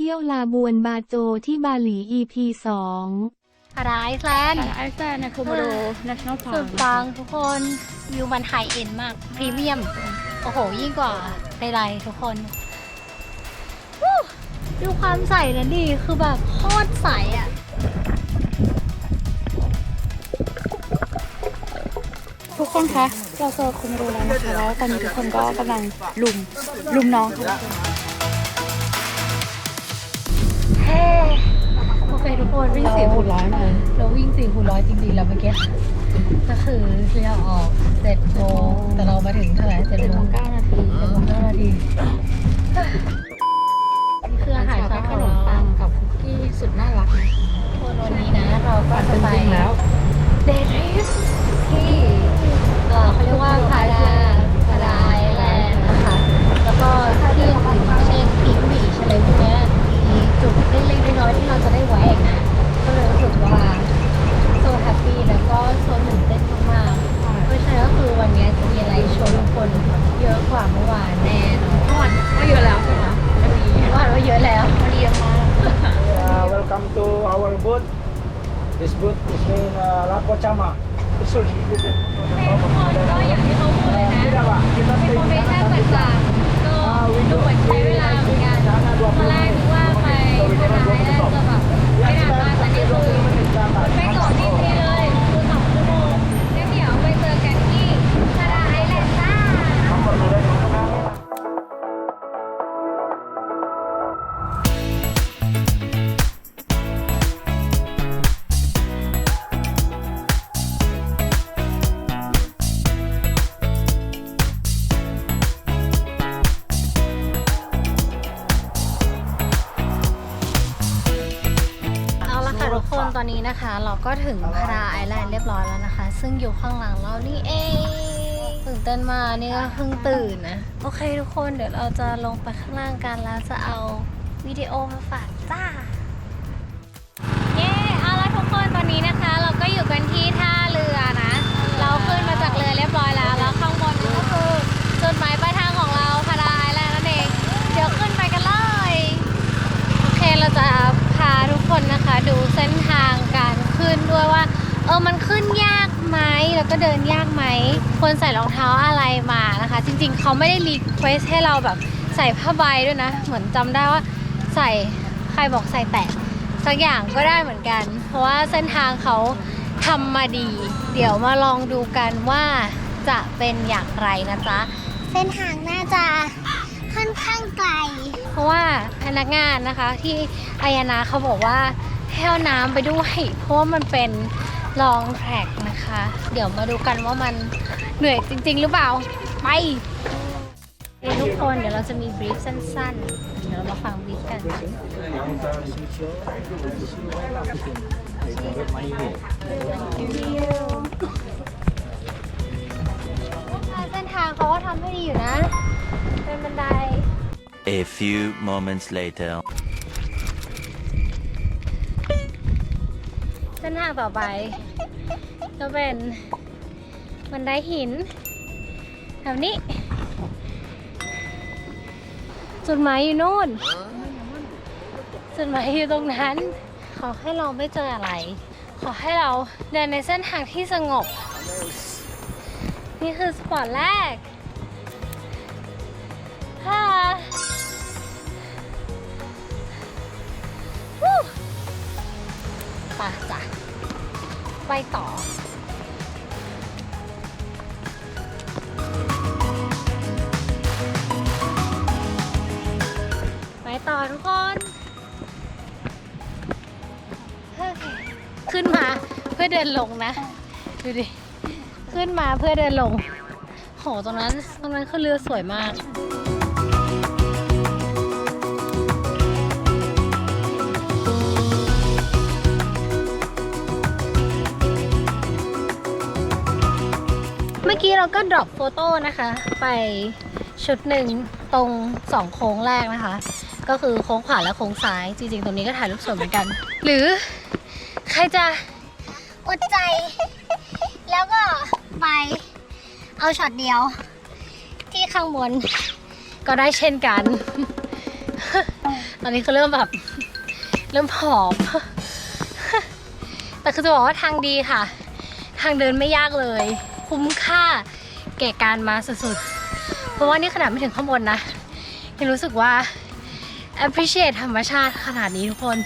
เที่ยวลาบวนบาโจที่บาหลี EP 2พาราไอซ์แลนด์ไอซ์แลนด์ในโคโมโด National สุ Park ดปังทุกคนวิวมันไฮเอ็นมาก พรีเมียม โอ้โห ยิ่งกว่าใดๆทุกคนวู้ดูความใสนะดิคือแบบโคตรใสอะ ทุกคนคะ เราเจอโคโมโดแล้วนะคะแล้วตอนนี้ทุกคนก็กำลังลุมลุมน้องค่ะโอเคทุกคนวิ่งสี่คูณร้อยมาเราวิ่งสี่คูณร้อยจริงๆแล้วเมื่อกี้ก็คือเราออกเจ็ดโมงแต่เรามาถึงเท่าไหร่เจ็ดโมงเก้านาทีเจ็ดโมงเก้านาทีนี่คืออาหารขนมปังกับคุกกี้สุดน่ารักนะ This booth is in uh, Lapo Chama. Usul. ทุกคนก็อย่างที่เขาพูดเลย ทุกคนตอนนี้นะคะ เราก็ถึงพาราไอแลนด์เรียบร้อยแล้วนะคะ ซึ่งอยู่ข้างหลังเรานี่เองตื่นเต้นมากนี่ก็เพิ่งตื่นนะ โอเคทุกคนเดี๋ยวเราจะลงไปข้างล่างกันแล้วจะเอาวิดีโอมาฝากจ้า เย้เอาละทุกคนตอนนี้นะคะ เราก็อยู่กันที่ท่า ควรใส่รองเท้าอะไรมานะคะ จริงๆ เขาไม่ได้รีเควสให้เราแบบใส่ผ้าใบด้วยนะ เหมือนจำได้ว่าใส่ใครบอกใส่แตะสักอย่างก็ได้เหมือนกัน เพราะว่าเส้นทางเขาทำมาดี เดี๋ยวมาลองดูกันว่าจะเป็นอย่างไรนะจ๊ะเส้นทางน่าจะค่อนข้างไกล เพราะว่าพนักงานนะคะที่อายนาเขาบอกว่าให้เอาน้ำไปด้วยเพราะว่ามันเป็น ลองแทร็กนะคะ เดี๋ยวมาดูกันว่ามันเหนื่อยจริง ๆ หรือเปล่า ไปทุกคนเดี๋ยวเราจะมีบรีฟสั้น ๆ เดี๋ยวเรามาฟังบรีฟกันเส้นทางเขาก็ทำให้ดีอยู่นะ เป็นบันได A few moments later. ส้นทางต่อไป ก็เป็นบันไดหินแบบนี้ จุดหมายอยู่โน่น จุดหมายอยู่ตรงนั้น ขอให้เราไม่เจออะไร ขอให้เราเดินในเส้นทางที่สงบ นี่คือสปอร์ตแรกฮ่า ไปต่อไปต่อทุกคน ขึ้นมาเพื่อเดินลงนะ ดูดิ ขึ้นมาเพื่อเดินลง โห ตรงนั้น ตรงนั้นคือเรือสวยมาก อกี้เราก็ดรอปโฟโต้นะคะ ไปชุดหนึ่งตรงสองโค้งแรกนะคะ ก็คือโค้งขวาและโค้งซ้าย จริงๆ ตรงนี้ก็ถ่ายรูปสวยเหมือนกัน หรือใครจะอดใจ แล้วก็ไปเอาช็อตเดียว ที่ข้างบนก็ได้เช่นกัน ตอนนนี้คือเริ่มแบบ เริ่มผอม แต่คือจะบอกว่าทางดีค่ะ ทางเดินไม่ยากเลย คุ้มค่าแก่การมาสุดๆ เพราะว่านี่ขนาดไม่ถึงข้างบนนะยังรู้สึกว่า appreciate ธรรมชาติขนาดนี้ทุกคน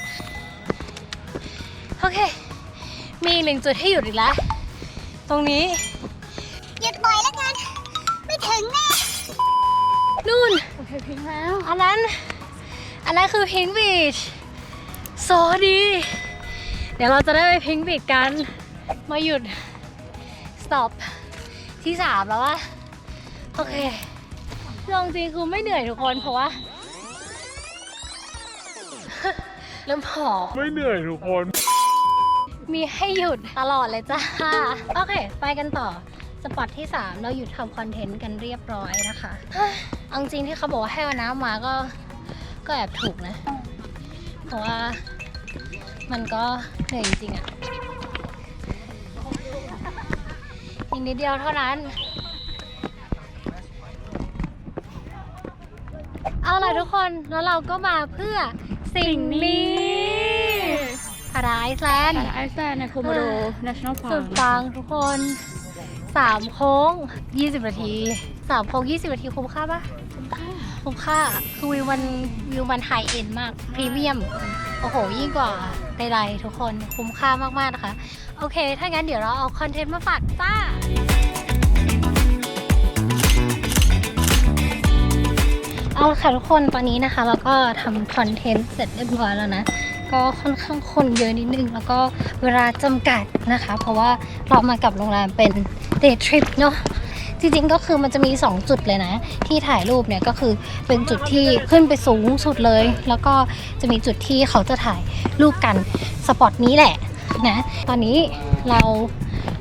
โอเค มีอีกหนึ่งจุดให้หยุดอีกแล้ว ตรงนี้ หยุดบ่อยแล้วกัน ไม่ถึงแน่นู่นอันนั้น อันนั้นคือพิงบีชโซดี เดี๋ยวเราจะได้ไปพิงบีชกัน มาหยุด stop ที่สามแล้ววะโอเคลองจริงคือไม่เหนื่อยทุกคนเพราะว่า เริ่มผอมไม่เหนื่อยทุกคน มีให้หยุดตลอดเลยจ้า โอเค ไปกันต่อ สปอตที่ 3 เราหยุดทำคอนเทนต์กันเรียบร้อยนะคะเฮ้ยเอาจริงที่เขาบอกว่าให้เอาน้ำมาก็ ก็แอบถูกนะ เพราะว่ามันก็เหนื่อยจริงๆอะ อีกนิดเดียวเท่านั้น เอาล่ะทุกคนแล้วเราก็มาเพื่อสิ่งนี้พาราไอซ์แลนด์ไอซ์แลนด์ในโคโมโด National สุด Park ปังทุกคนสามโค้ง 20 นาทีสามโค้ง 20 นาทีคุ้มค่าปะคุ้มค่าคุ้มค่าคือวิวมันวิวมันไฮเอ็นมาก พรีเมียม โอ้โห ยิ่งกว่าใดๆทุกคนคุ้มค่ามากๆนะคะ โอเค ถ้างั้นเดี๋ยวเราเอาคอนเทนต์มาฝากจ้า เอาละค่ะทุกคนตอนนี้นะคะเราก็ทำคอนเทนต์เสร็จเรียบร้อยแล้วนะ ก็ค่อนข้างคนเยอะนิดนึง แล้วก็เวลาจำกัดนะคะ เพราะว่าเรามากับโรงแรมเป็น day trip เนาะจริงๆก็คือมันจะมี 2 จุดเลยนะ ที่ถ่ายรูปเนี่ยก็คือเป็นจุดที่ขึ้นไปสูงสุดเลย แล้วก็จะมีจุดที่เขาจะถ่ายรูปกันสปอตนี้แหละ นะ ตอนนี้เรา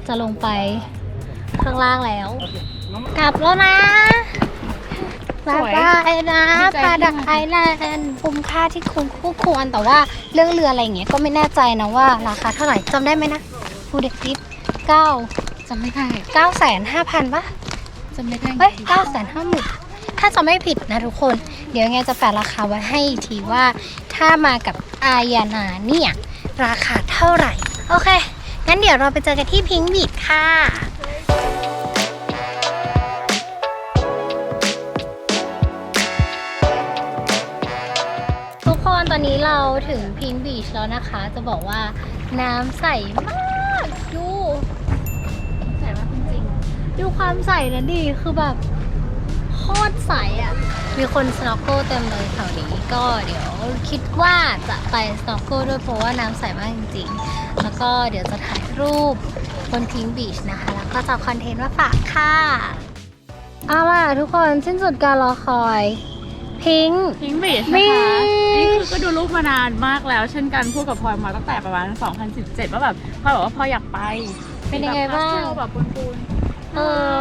จะลงไปข้างล่างแล้ว กลับแล้วนะสบายวยบายนะดีใจปลาดักที่มาไอแลนด์คุ้มค่าที่คุ้มคู่ควร แต่ว่าเรื่องเรืออะไรอย่างเงี้ยก็ไม่แน่ใจนะว่าราคาเท่าไหร่จำได้ไหมนะฟูเด็กทิปเก้าจำไม่ได้เก้าแสนห้าพันปะจำไม่ได้เฮ้ยเก้าแสนห้าหมื่นถ้าจะไม่ผิดนะทุกคน เดี๋ยวยังไงจะแปะราคาไว้ให้อีกทีว่าถ้ามากับอายานาเนี่ย ราคาเท่าไหร่ โอเค งั้นเดี๋ยวเราไปเจอกันที่พิงค์บีชค่ะทุกคนตอนนี้เราถึงพิงค์บีชแล้วนะคะ จะบอกว่าน้ำใสมากดูใสมากจริงดูความใสนะดิคือแบบ โคตรใสอะ่ะ มีคนสโนว์โก้เต็มเลยแถวนี้ก็เดี๋ยวคิดว่าจะไปสโนว์โก้ด้วยเพราะว่าน้ำใสมากจริงๆ แล้วก็เดี๋ยวจะถ่ายรูปบนพิงค์บีชนะคะ แล้วก็จะเอาคอนเทนต์มาฝากค่ะเอาล่ะทุกคนสิ้นสุดการรอคอย พิงค์พิงบีชบีนะคะชนี่คือก็ดูรูปมานานมากแล้ว เช่นกันพูดกับพลอยมาตั้งแต่ประมาณ 2017 ว่าแบบพลอยบอกว่าพลอยอยากไปเป็นยังไงบ้าง แบบพสเทลแบบปูนเออๆน่า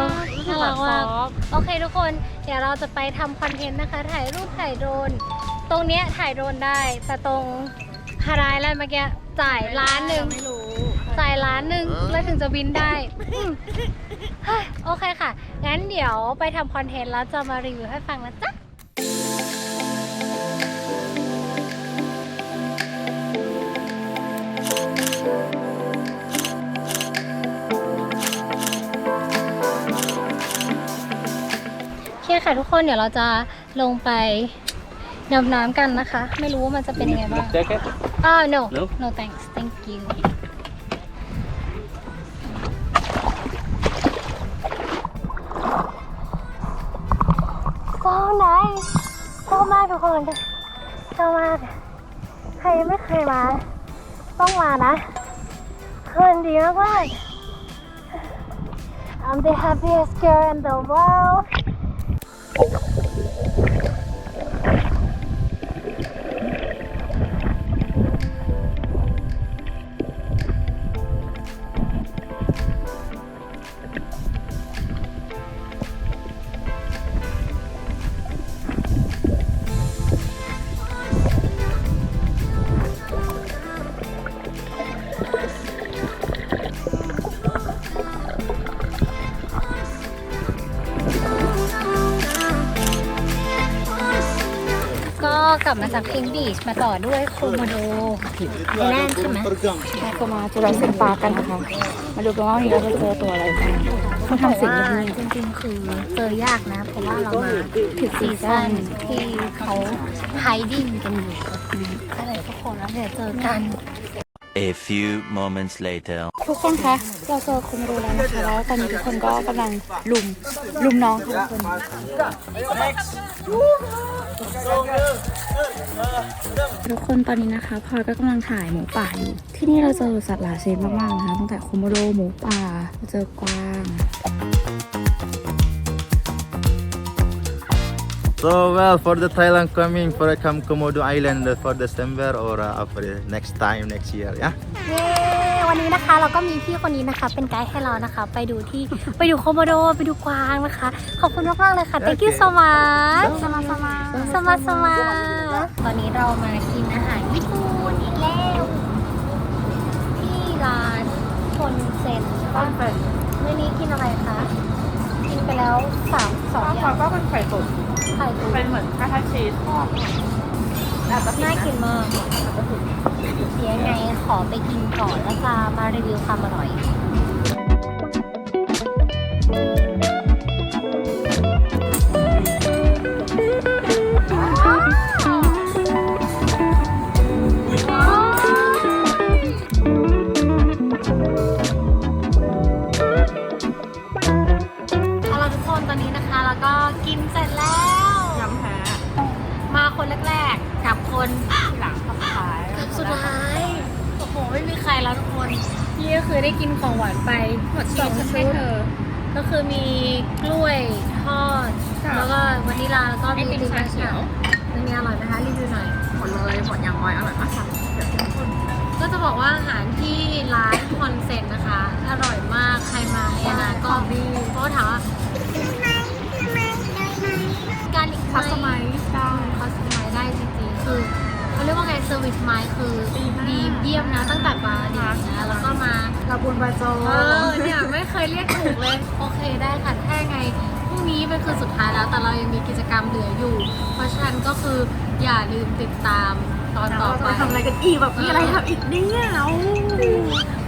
รักมากซอฟต์โอเคทุกคนเดี๋ยวเราจะไปทำคอนเทนต์นะคะ ถ่ายรูปถ่ายโดรนตรงเนี้ยถ่ายโดรนได้ แต่ตรงฮารายแล้วเมื่อกี้จ่ายล้านหนึ่งไม่รู้จ่ายล้านหนึ่งแล้วถึงจะบินได้อืมเฮ้ยโอเคค่ะ งั้นเดี๋ยวไปทำคอนเทนต์แล้วจะมารีวิวให้ฟังนะจ๊ะ คค่ะทุกคนเดี๋ยวเราจะลงไปดำน้ำกันนะคะ ไม่รู้ว่ามันจะเป็นยังไงบ้าง Jacket? อ่า no No? no thanks thank you so nice ชอบมากทุกคนชอบมาก ใครยังไม่เคยมา ต้องมานะคืนดีมาก I'm the happiest girl in the world จากพิงบีชมาต่อด้วยโคโมโดไอแลนด์ใช่ไหมเราก็มาจุฬาศิลปากันนะคะ มาดูกันว่าวันนี้เราจะเจอตัวอะไรบ้างเขาทำสิ่งที่นี่จริงๆคือเจอยากนะ เพราะว่าเรามาถึงซีซั่นที่เขาไฮดิ้งกันอยู่ก็เลยทุกคนแล้วเดี๋ยวเจอกัน A few moments later. ทุกคนคะ เราเจอคุณรู้แล้วนะคะ แล้วตอนนี้ทุกคนก็กำลังลุม ลุมน้องทุกคนทุกคนตอนนี้นะคะพลอยก็กำลังถ่ายหมูป่าอยู่ ที่นี่เราเจอสัตว์หลายชนิดมากๆนะคะตั้งแต่โคโมโดหมูป่า เราเจอกวาง So well for the Thailand coming for a come Komodo Island for December or uh, for the next time next year yeah เย้วันนี้นะคะเราก็มีพี่คนนี้นะคะ เป็นไกด์ให้เรานะคะ ไปดูที่ไปดูโคโมโดไปดูกวางนะคะ ขอบคุณมากๆเลยค่ะ thank you so much สมาสมาสมาสมาตอนนี้เรามากินอาหารญี่ปุ่นอีกแล้วที่ร้านคนเซนบ้านเมื่อนี้กินอะไรคะกิน ไปแล้วสามสองอย่างก็เป็นไข่ตุ๋นไข่ตุ๋นเป็นเหมือนกระทะชีสทอดน่ากินมากเดี๋ยวยังไงขอไปกินก่อนแล้วจะมารีวิวความอร่อย แล้วทุกคนพี่ก็คือได้กินของหวานไปหมดสองชุดก็คือมีกล้วยทอดแล้วก็วานิลาแล้วก็มีลิมเขียวอันนี้อร่อยไหมคะรีวิวหน่อยหมดเลยหมดอย่างออยอร่อยมากค่ะก็จะบอกว่าอาหารที่ร้านคอนเซ็ปต์นะคะ อร่อยมากใครมาเนี่ยนะก็ดีเพราะว่าถามว่าการอีกคัสตอม เาเรียกว่าไงเซอร์วิสไมค์คือดีเยี่ยมนะตั้งแต่มาดีนะแล้วก็มากระบุนบาโจเออเนี่ยไม่เคยเรียกถูกเลยโอเคได้ค่ะแค่ไงพรุ่งนี้เป็นคือสุดท้ายแล้วแต่เรายังมีกิจกรรมเหลืออยู่ เพราะฉะนั้นก็คืออย่าลืมติดตามตอนต่อไปทำอะไรกันอีกแบบมีอะไรทำอีกเนี่ย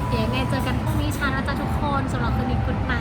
เดี๋ยวไงเจอกันพรุ่งนี้เช้านะจ๊ะทุกคนสำหรับคืนนี้คุณไหน